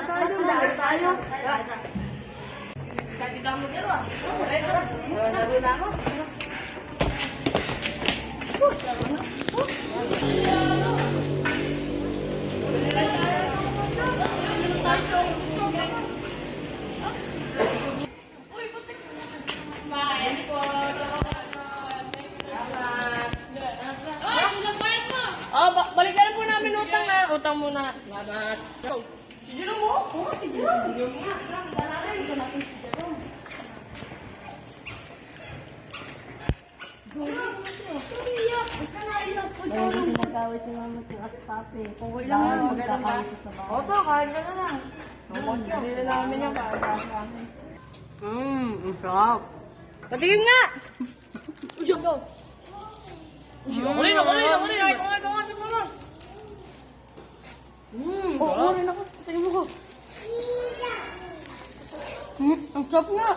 tayo, lahat tayo. Sabi ka mo dito ah. Laro na ako. Oh, utang na. Utang muna. Salamat. Si Jerome mo? Oo, si Jerome. Jerome nga. Dalaran ko natin si Jerome. Jerome. Nagkawin si mama yung at papi. Lang yan, magaling ka. sa bahay. Opo, kain ka na lang. Hindi na namin yung kain. Mmm, ang sarap. Patigin nga! Usyok daw. Usyok. Kulin na, kulin na, kulin na. Kumain, kumain, kumain. Mmm, Oo, kulin ako. Tingin mo ko. Hmm, ang sarap nga.